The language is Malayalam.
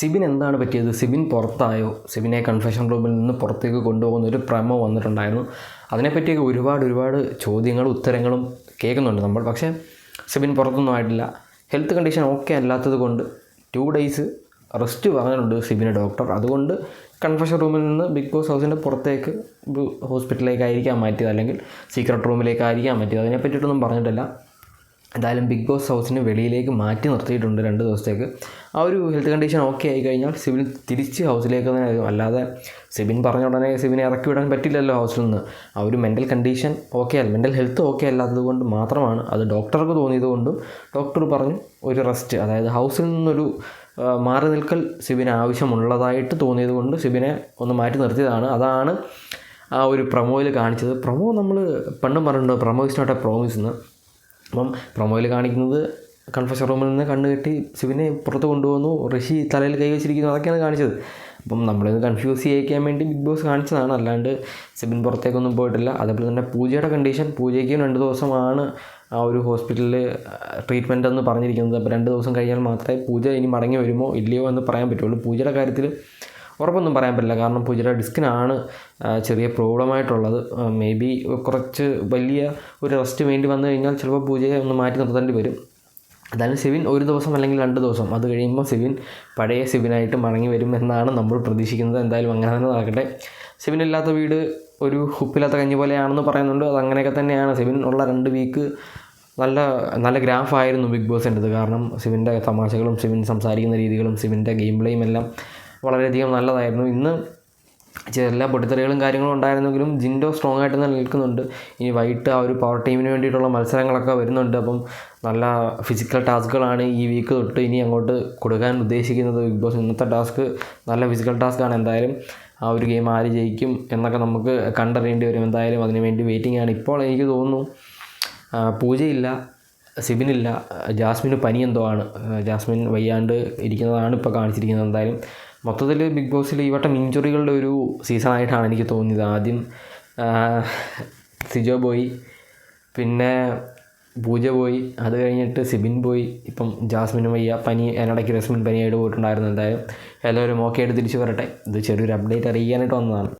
സിബിൻ എന്താണ് പറ്റിയത്? സിബിൻ പുറത്തായോ? സിബിനെ കൺഫെഷൻ റൂമിൽ നിന്ന് പുറത്തേക്ക് കൊണ്ടുപോകുന്ന ഒരു പ്രമോ വന്നിട്ടുണ്ടായിരുന്നു. അതിനെപ്പറ്റിയൊക്കെ ഒരുപാട് ഒരുപാട് ചോദ്യങ്ങളും ഉത്തരങ്ങളും കേൾക്കുന്നുണ്ട് നമ്മൾ. പക്ഷേ സിബിൻ പുറത്തൊന്നും ആയിട്ടില്ല. ഹെൽത്ത് കണ്ടീഷൻ ഓക്കെ അല്ലാത്തത് കൊണ്ട് ടു ഡേയ്സ് റെസ്റ്റ് പറഞ്ഞിട്ടുണ്ട് സിബിന് ഡോക്ടർ അതുകൊണ്ട് കൺഫെഷൻ റൂമിൽ നിന്ന് ബിഗ് ബോസ് ഹൗസിന്റെ പുറത്തേക്ക് ഹോസ്പിറ്റലിലേക്കായിരിക്കാം മാറ്റിയത് അല്ലെങ്കിൽ സീക്രട്ട് റൂമിലേക്കായിരിക്കാം മാറ്റിയത്. അതിനെപ്പറ്റിയിട്ടൊന്നും പറഞ്ഞിട്ടില്ല. എന്തായാലും ബിഗ് ബോസ് ഹൗസിന് വെളിയിലേക്ക് മാറ്റി നിർത്തിയിട്ടുണ്ട് രണ്ട് ദിവസത്തേക്ക്. ആ ഒരു ഹെൽത്ത് കണ്ടീഷൻ ഓക്കെ ആയി കഴിഞ്ഞാൽ സിബിൻ തിരിച്ച് ഹൗസിലേക്ക് തന്നെ അല്ലാതെ സിബിൻ പറഞ്ഞ ഉടനെ സിബിനെ ഇറക്കി വിടാൻ പറ്റില്ലല്ലോ ഹൗസിൽ നിന്ന്. ആ ഒരു മെന്റൽ കണ്ടീഷൻ ഓക്കെ അല്ല മെന്റൽ ഹെൽത്ത് ഓക്കെ അല്ലാത്തത് കൊണ്ട് മാത്രമാണ് അത് ഡോക്ടർക്ക് തോന്നിയത് കൊണ്ടും ഡോക്ടർ പറഞ്ഞു ഒരു റെസ്റ്റ് അതായത് ഹൗസിൽ നിന്നൊരു മാറി നിൽക്കൽ സിബിന് ആവശ്യമുള്ളതായിട്ട് തോന്നിയത് കൊണ്ട് സിബിനെ ഒന്ന് മാറ്റി നിർത്തിയതാണ്. അതാണ് ആ ഒരു പ്രൊമോയിൽ കാണിച്ചത്. പ്രൊമോ നമ്മൾ പണ്ടും പറഞ്ഞിട്ടുണ്ട് promo is not a promise എന്ന് അപ്പം പ്രൊമോയിൽ കാണിക്കുന്നത് കൺഫഷൻ റൂമിൽ നിന്ന് കണ്ണ് കെട്ടി ശിവനെ പുറത്ത് കൊണ്ടുവന്നു ഋഷി തലയിൽ കൈ വെച്ചിരിക്കുന്നു അതൊക്കെയാണ് കാണിച്ചത്. അപ്പം നമ്മളിത് കൺഫ്യൂസ് ചെയ്യിക്കാൻ വേണ്ടി ബിഗ് ബോസ് കാണിച്ചതാണ്. അല്ലാണ്ട് സിബിൻ പുറത്തേക്കൊന്നും പോയിട്ടില്ല. അതേപോലെ തന്നെ പൂജയുടെ കണ്ടീഷൻ പൂജയ്ക്കും രണ്ട് ദിവസമാണ് ആ ഒരു ഹോസ്പിറ്റലിൽ ട്രീറ്റ്മെന്റ് എന്ന് പറഞ്ഞിരിക്കുന്നത്. അപ്പോൾ രണ്ട് ദിവസം കഴിഞ്ഞാൽ മാത്രമേ പൂജ ഇനി മടങ്ങി വരുമോ ഇല്ലയോ എന്ന് പറയാൻ പറ്റുള്ളൂ. പൂജയുടെ കാര്യത്തിൽ ഉറപ്പൊന്നും പറയാൻ പറ്റില്ല. കാരണം പൂജയുടെ ഡിസ്കിനാണ് ചെറിയ പ്രോബ്ലമായിട്ടുള്ളത്. മേ ബി കുറച്ച് വലിയ ഒരു റെസ്റ്റ് വേണ്ടി വന്നു കഴിഞ്ഞാൽ ചിലപ്പോൾ പൂജയെ ഒന്ന് മാറ്റി നിർത്തേണ്ടി വരും. എന്തായാലും സിവിൻ ഒരു ദിവസം അല്ലെങ്കിൽ രണ്ട് ദിവസം. അത് കഴിയുമ്പോൾ സിവിൻ പഴയ സിവിനായിട്ട് മടങ്ങി വരും എന്നാണ് നമ്മൾ പ്രതീക്ഷിക്കുന്നത്. എന്തായാലും അങ്ങനെ തന്നെ നടക്കട്ടെ. സിവിൻ ഇല്ലാത്ത വീട് ഒരു ഉപ്പില്ലാത്ത കഞ്ഞി പോലെയാണെന്ന് പറയുന്നുണ്ട്. അത് അങ്ങനെയൊക്കെ തന്നെയാണ്. സിവിൻ ഉള്ള രണ്ട് വീക്ക് നല്ല നല്ല ഗ്രാഫായിരുന്നു ബിഗ് ബോസിന്റെത്. കാരണം സിവിന്റെ തമാശകളും സിവിൻ സംസാരിക്കുന്ന രീതികളും സിവിന്റെ ഗെയിം പ്ലേയും എല്ലാം വളരെയധികം നല്ലതായിരുന്നു. ഇന്ന് ചെറിയ പൊട്ടിത്തെറികളും കാര്യങ്ങളും ഉണ്ടായിരുന്നെങ്കിലും ജിൻഡോ സ്ട്രോങ് ആയിട്ട് തന്നെ നിൽക്കുന്നുണ്ട്. ഇനി വൈകിട്ട് ആ ഒരു പവർ ടീമിന് വേണ്ടിയിട്ടുള്ള മത്സരങ്ങളൊക്കെ വരുന്നുണ്ട്. അപ്പം നല്ല ഫിസിക്കൽ ടാസ്കുകളാണ് ഈ വീക്ക് തൊട്ട് ഇനി അങ്ങോട്ട് കൊടുക്കാൻ ഉദ്ദേശിക്കുന്നത്. ബിഗ് ബോസ് ഇന്നത്തെ ടാസ്ക് നല്ല ഫിസിക്കൽ ടാസ്ക്കാണ് എന്തായാലും ആ ഒരു ഗെയിം ആര് ജയിക്കും എന്നൊക്കെ നമുക്ക് കണ്ടറിയേണ്ടി വരും. എന്തായാലും അതിന് വേണ്ടി വെയിറ്റിംഗ് ആണ്. ഇപ്പോൾ എനിക്ക് തോന്നുന്നു പൂജയില്ല സിബിനില്ല ജാസ്മിന് പനി എന്തോ ആണ്. ജാസ്മിൻ വയ്യാണ്ട് ഇരിക്കുന്നതാണ് ഇപ്പോൾ കാണിച്ചിരിക്കുന്നത്. എന്തായാലും മൊത്തത്തിൽ ബിഗ് ബോസിൽ ഈ വട്ടം ഇഞ്ചുറികളുടെ ഒരു സീസണായിട്ടാണ് എനിക്ക് തോന്നിയത്. ആദ്യം സിജോ പോയി പിന്നെ പൂജ പോയി അത് കഴിഞ്ഞിട്ട് സിബിൻ പോയി ഇപ്പം ജാസ്മിൻ വയ്യ പനി അതിനിടയ്ക്ക് രസ്മിൻ പനിയായിട്ട് പോയിട്ടുണ്ടായിരുന്നു എന്തായാലും. എല്ലാവരും ഓക്കെ ആയിട്ട് തിരിച്ചു വരട്ടെ. ഇത് ചെറിയൊരു അപ്ഡേറ്റ് അറിയിക്കാനായിട്ട് വന്നതാണ്.